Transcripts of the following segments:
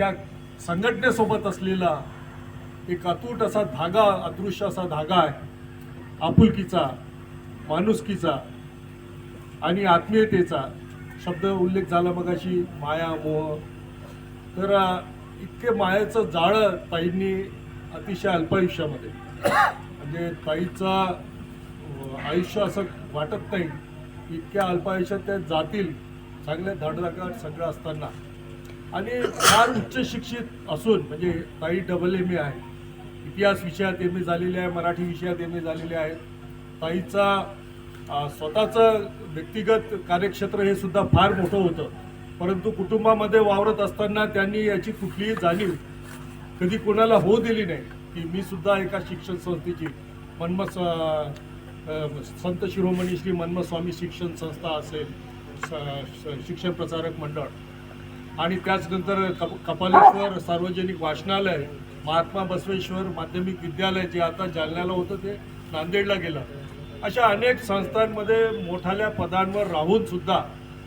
त्या संघटनेसोबत असलेला एक अतूट असा धागा अदृश्य असा धागा आहे. आपुलकीचा माणुसकीचा आणि आत्मीयतेचा शब्द उल्लेख झाला मगाशी माया मोह. तर इतके मायाचं जाळं ताईंनी अतिशय अल्प आयुष्यामध्ये. म्हणजे ताईचा आयुष्य असं वाटत नाही इतक्या अल्प आयुष्यात त्या जातील चांगल्या धडधाकट सगळं असताना. आणि फार उच्च शिक्षित असून म्हणजे ताई डबल एम ए आहे. इतिहास विषयात एम ए झालेले आहे मराठी विषयात एम ए झालेले आहेत ताईचा स्वतःचं व्यक्तिगत कार्यक्षेत्र हे सुद्धा फार मोठं होतं. परंतु कुटुंबामध्ये वावरत असताना त्यांनी याची कुठलीही जाणीव कधी कोणाला होऊ दिली नाही की मी सुद्धा एका शिक्षण संस्थेची मन्मथ संत शिरोमणी श्री मन्मस्वामी शिक्षण संस्था असेल स- शिक्षण प्रसारक मंडळ. आणि त्याचनंतर कप कपालेश्वर सार्वजनिक वाचनालय महात्मा बसवेश्वर माध्यमिक विद्यालय जे आता जालन्याला होतं ते नांदेडला गेलं. अशा अनेक संस्थांमध्ये मोठाल्या पदांवर राहूनसुद्धा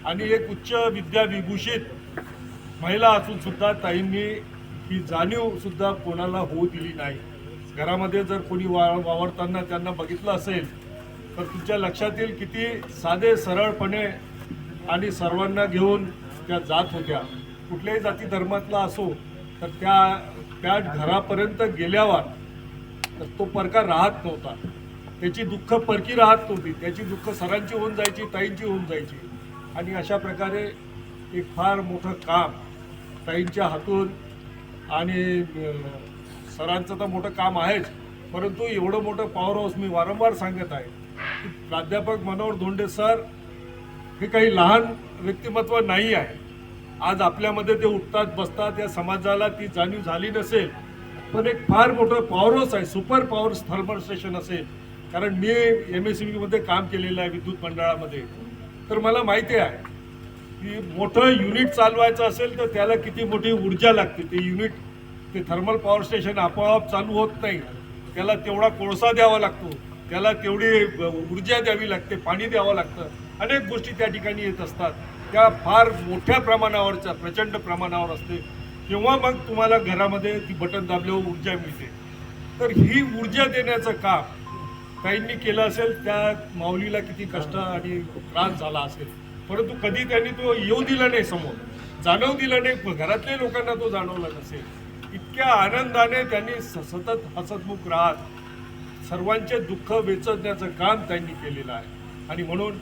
आणि एक उच्च विद्याविभूषित महिला असूनसुद्धा ताईंनी ही जाणीवसुद्धा कोणाला होऊ दिली नाही. घरामध्ये जर कोणी वा वावरताना त्यांना बघितलं असेल तर तुमच्या लक्षात येईल किती साधे सरळपणे आणि सर्वांना घेऊन त्या जात होत्या. कुठल्याही जाती धर्मातला असो तर त्या त्या घरापर्यंत गेल्यावर तर तो परका राहत नव्हता. त्याची दुःख परकी राहत नव्हती. त्याची दुःख सरांची होऊन जायची ताईंची होऊन जायची. आणि अशा प्रकारे एक फार मोठं काम ताईंच्या हातून आणि सरांचं तर मोठं काम आहेच. परंतु एवढं मोठं पॉवर हाऊस मी वारंवार सांगत आहे की प्राध्यापक मनोहर धोंडे सर हे काही लहान व्यक्तिमत्व नाही आहे. आज आपल्यामध्ये ते उठतात बसतात या समाजाला ती जाणीव झाली नसेल पण एक फार मोठं पॉवर हाऊस आहे सुपर पॉवर थर्मल स्टेशन असेल. कारण मी एम एसमध्ये काम केलेलं आहे विद्युत मंडळामध्ये. तर मला माहिती आहे की मोठं युनिट चालवायचं असेल तर त्याला किती मोठी ऊर्जा लागते. ते युनिट ते थर्मल पॉवर स्टेशन आपोआप चालू होत नाही. त्याला तेवढा कोळसा द्यावा लागतो. त्याला तेवढी ऊर्जा द्यावी लागते पाणी द्यावं लागतं. अनेक गोष्टी त्या ठिकाणी येत असतात. त्या फार मोठ्या प्रमाणावरच्या प्रचंड प्रमाणावर असते. तेव्हा मग तुम्हाला घरामध्ये ती बटन दाबल्यावर ऊर्जा मिळते. तर ही ऊर्जा देण्याचं काम काहींनी केलं असेल त्या माऊलीला किती कष्ट आणि त्रास झाला असेल. परंतु कधी त्यांनी तो येऊ दिला नाही समोर जाणव दिलं नाही घरातल्या लोकांना तो जाणवला नसेल. इतक्या आनंदाने त्यांनी स- सतत हसतमुख राहत सर्वांचे दुःख वेचण्याचं काम त्यांनी केलेलं आहे. आणि म्हणून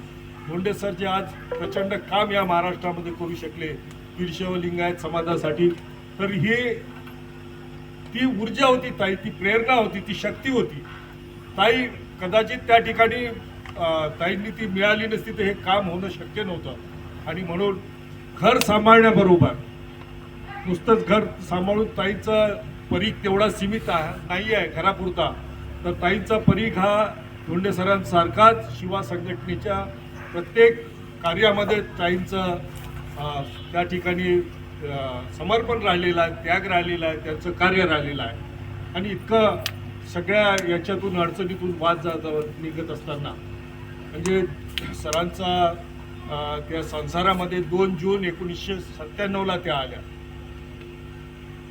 धोंडे सर जे आज प्रचंड काम या महाराष्ट्रामध्ये करू शकले वीरशैव लिंगायत समाजासाठी तर ही ती ऊर्जा होती ताई ती प्रेरणा होती ती शक्ती होती. ताई कदाचित त्या ठिकाणी ताईंनी ती मिळाली नसती तर हे काम होणं शक्य नव्हतं. आणि म्हणून घर सांभाळण्याबरोबर नुसतंच घर सांभाळून ताईचा परीख तेवढा सीमित आहे नाही आहे घरापुरता. तर ताईंचा परीघ हा धोंडे सरांसारखाच शिवा संघटनेच्या प्रत्येक कार्यामध्ये ताईंचं त्या ठिकाणी समर्पण राहिलेलं आहे त्याग राहिलेला आहे त्यांचं कार्य राहिलेलं आहे. आणि इतकं सगळ्या याच्यातून अडचणीतून वाद जात निघत असताना म्हणजे सरांचा त्या संसारामध्ये दोन जून एकोणीसशे सत्त्याण्णवला त्या आल्या.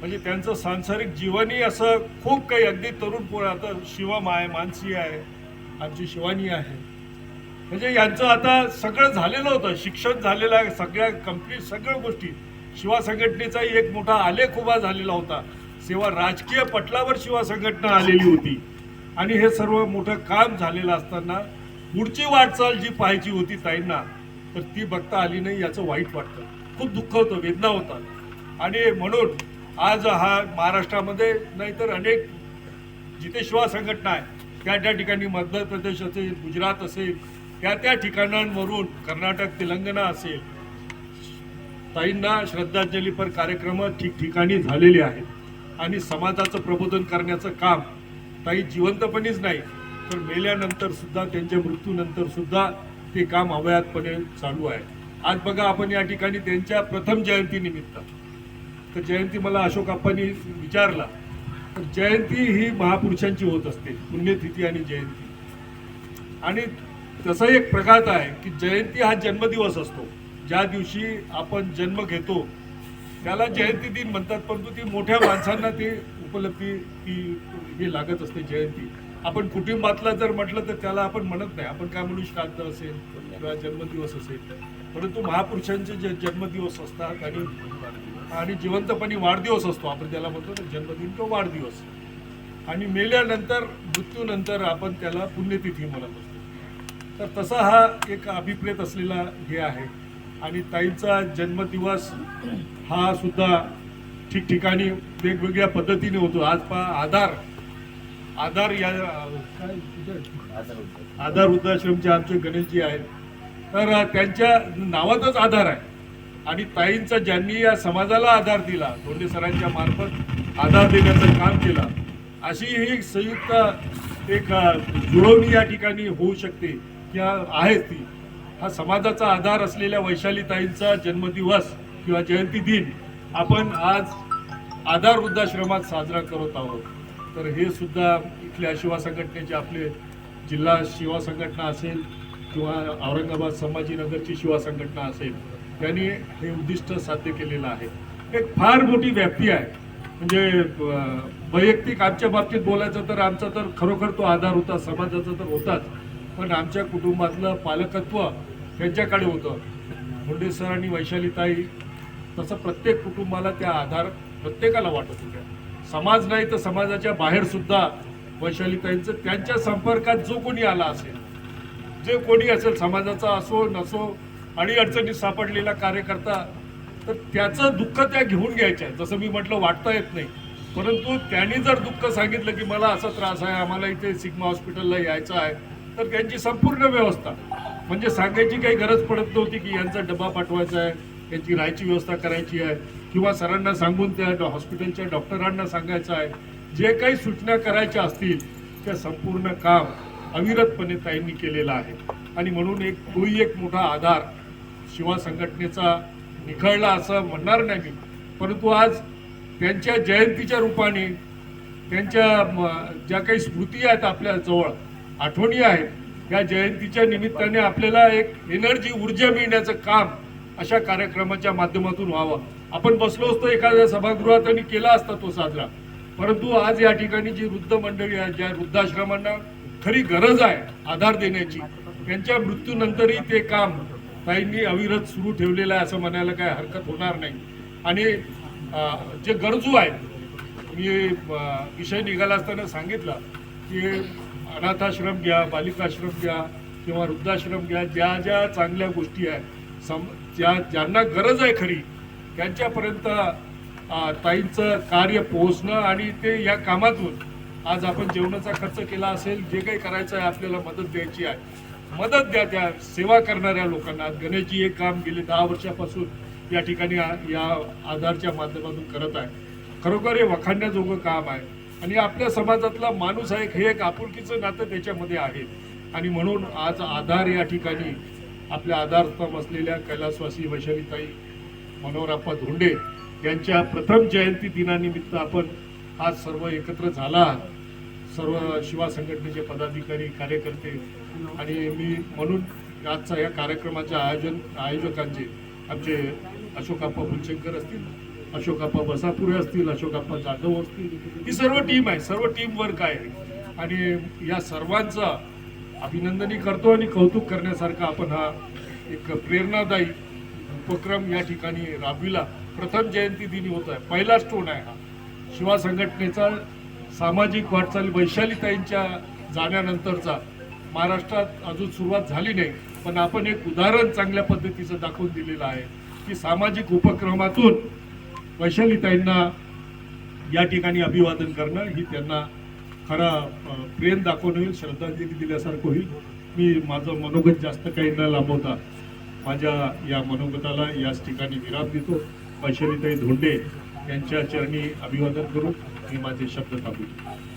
म्हणजे त्यांचं सांसारिक जीवनही असं खूप काही अगदी तरुण पोळ आता शिवम आहे मानसी आहे आमची शिवानी आहे. म्हणजे यांचं आता सगळं झालेलं होतं शिक्षण झालेलं आहे सगळ्या कंप्लीट सगळ्या गोष्टी. शिवा संघटनेचाही एक मोठा आलेख उभा झालेला होता. सेवा राजकीय पटलावर शिवा संघटना आलेली होती. आणि हे सर्व मोठं काम झालेलं असताना पुढची वाटचाल जी पाहायची होती ताईंना तर ती बघता आली नाही याचं वाईट वाटतं. खूप दुःख होतं वेदना होतात. आणि म्हणून आज हा महाराष्ट्रामध्ये नाहीतर अनेक जिथे शिवा संघटना आहे. त्या त्या ठिकाणी मध्य प्रदेश असेल गुजरात असेल त्या त्या ठिकाणांवरून कर्नाटक तेलंगणा असेल ताईंना श्रद्धांजलीपर कार्यक्रम ठिकठिकाणी झालेले आहेत. आणि समाजाचं प्रबोधन करण्याचं काम ताई जिवंतपणीच नाही तर मेल्यानंतर सुद्धा त्यांच्या मृत्यूनंतर सुद्धा ते काम अवयातपणे चालू आहे. आज बघा आपण या ठिकाणी त्यांच्या प्रथम जयंतीनिमित्त तर जयंती मला अशोक अप्पांनी विचारला. तर जयंती ही महापुरुषांची होत असते. पुण्यतिथी आणि जयंती. आणि तसा एक प्रघात आहे की जयंती हा जन्मदिवस असतो. ज्या दिवशी आपण जन्म घेतो त्याला जयंती दिन म्हणतात परंतु ती मोठ्या माणसांना ती उपलब्धी ती ही लागत असते जयंती. आपण कुटुंबातला जर म्हटलं तर त्याला आपण म्हणत नाही. आपण काय म्हणू श्राद्ध असेल किंवा जन्मदिवस असेल. परंतु महापुरुषांचे जे जन्मदिवस असतात आणि आणि जिवंतपणी वाढदिवस असतो आपण त्याला म्हणतो ना जन्मदिन किंवा वाढदिवस. आणि मेल्यानंतर मृत्यूनंतर आपण त्याला पुण्यतिथी म्हणत असतो. तर तसा हा एक अभिप्रेत असलेला हे आहे. आणि ताईंचा जन्मदिवस हा सुद्धा ठिकठिकाणी वेगवेगळ्या पद्धतीने होतो. आज पा आधार. आधार या आधार वृद्धाश्रमचे आमचे गणेशजी आहेत. तर त्यांच्या नावातच आधार आहे. आणि ताईंचा ज्यांनी या समाजाला आधार दिला धोंडे सरांच्या मार्फत आधार देण्याचं काम केलं अशी ही संयुक्त एक जुळवणी या ठिकाणी होऊ शकते किंवा आहे ती. हा समाजाचा आधार असलेल्या वैशाली ताईंचा जन्मदिवस किंवा जयंती दिन आपण आज आधार वृद्धाश्रमात साजरा करत आहोत. तर हे सुद्धा इथल्या शिवा संघटनेचे आपले जिल्हा शिवा संघटना असेल किंवा औरंगाबाद संभाजीनगरची शिवा संघटना असेल त्याने हे उद्दिष्ट साध्य केलेलं आहे. एक फार मोठी व्याप्ती आहे. म्हणजे वैयक्तिक आमच्या बाबतीत बोलायचं तर आमचा तर खरोखर तो आधार होता समाजाचा तर होताच. पण आमच्या कुटुंबातलं पालकत्व त्यांच्याकडे होतं. मुंडे सर आणि वैशालीताई तसं प्रत्येक कुटुंबाला त्या आधार प्रत्येकाला वाटत होत्या. समाज नाही तर समाजाच्या बाहेरसुद्धा वैशालीताईंचं त्यांच्या संपर्कात जो कोणी आला असेल जे कोणी असेल समाजाचा असो नसो आणि अडचणीत सापडलेला कार्यकर्ता तर त्याचं दुःख त्या घेऊन घ्यायच्या जसं मी म्हटलं वाटता येत नाही. परंतु त्यांनी जर दुःख सांगितलं की मला असा त्रास आहे आम्हाला इथे सिग्मा हॉस्पिटलला यायचं आहे तर त्यांची संपूर्ण व्यवस्था. म्हणजे सांगायची काही गरज पडत नव्हती की यांचा डबा पाठवायचा आहे त्यांची राहायची व्यवस्था करायची आहे किंवा सरांना सांगून त्या हॉस्पिटलच्या डॉक्टरांना सांगायचं आहे. जे काही सूचना करायच्या असतील त्या संपूर्ण काम अविरतपणे ताईंनी केलेलं आहे. आणि म्हणून एक तोही एक मोठा आधार शिवा संघटनेचा निखळला असं म्हणणार नाही मी. परंतु आज त्यांच्या जयंतीच्या रूपाने त्यांच्या ज्या काही स्मृती आहेत आपल्या जवळ आठवणी आहेत या जयंतीच्या निमित्ताने आपल्याला एक एनर्जी ऊर्जा मिळण्याचं काम अशा कार्यक्रमाच्या माध्यमातून व्हावं. आपण बसलो असतो एखाद्या सभागृहात आणि केला असता तो साजरा. परंतु आज या ठिकाणी जी वृद्ध मंडळी आहेत ज्या वृद्धाश्रमांना खरी गरज आहे आधार देण्याची त्यांच्या मृत्यूनंतरही ते काम ताईंनी अविरत सुरू ठेवलेलं आहे असं म्हणायला काय हरकत होणार नाही. आणि जे गरजू आहेत मी विषय निघाला असताना सांगितलं की अनाथाश्रम घ्या बालिकाश्रम घ्या किंवा वृद्धाश्रम घ्या ज्या ज्या चांगल्या गोष्टी आहेत सम ज्या ज्यांना गरज आहे खरी त्यांच्यापर्यंत ताईंचं कार्य पोहोचणं आणि ते या कामातून आज आपण जेवणाचा खर्च केला असेल जे काही करायचं आहे आपल्याला मदत द्यायची आहे मदत द्या त्या सेवा करणाऱ्या लोकांना. गणेशजी एक काम गेले दहा वर्षापासून या ठिकाणी या आधारच्या माध्यमातून करत आहे. खरोखर हे वखाणण्याजोगं काम आहे. आणि आपल्या समाजातला माणूस आहे हे एक आपुलकीचं नातं त्याच्यामध्ये आहे. आणि म्हणून आज आधार या ठिकाणी आपल्या आधारस्तंभ असलेल्या कैलासवासी वैशालीताई मनोहरप्पा धोंडे यांच्या प्रथम जयंती दिनानिमित्त आपण आज सर्व एकत्र झाला सर्व शिवा संघटनेचे पदाधिकारी कार्यकर्ते आणि मी म्हणून आजचा या कार्यक्रमाच्या आयोजन आयोजकांचे आमचे अशोकाप्पा फुलशंकर असतील अशोकाप्पा बसापुरे असतील अशोकाप्पा जाधव असतील ही सर्व टीम आहे सर्व टीम वर्क आहे. आणि या सर्वांचा अभिनंदनही करतो आणि कौतुक करण्यासारखा आपण हा एक प्रेरणादायी उपक्रम या ठिकाणी राबविला. प्रथम जयंती दिनी होत आहे. पहिला स्टोन आहे हा. शिवा संघटनेचा सामाजिक वाटचाल वैशालीताईंच्या जाण्यानंतरचा महाराष्ट्रात अजून सुरुवात झाली नाही पण आपण एक उदाहरण चांगल्या पद्धतीचं दाखवून दिलेलं आहे की सामाजिक उपक्रमातून वैशालीताईंना या ठिकाणी अभिवादन करणं ही त्यांना खरा प्रेम दाखवणं होईल श्रद्धांजली दिल्यासारखं होईल. मी माझं मनोगत जास्त काही न लांबवता माझ्या या मनोगताला याच ठिकाणी विराम देतो. वैशालीताई धोंडे यांच्या चरणी अभिवादन करून मी माझे शब्द दाखवतो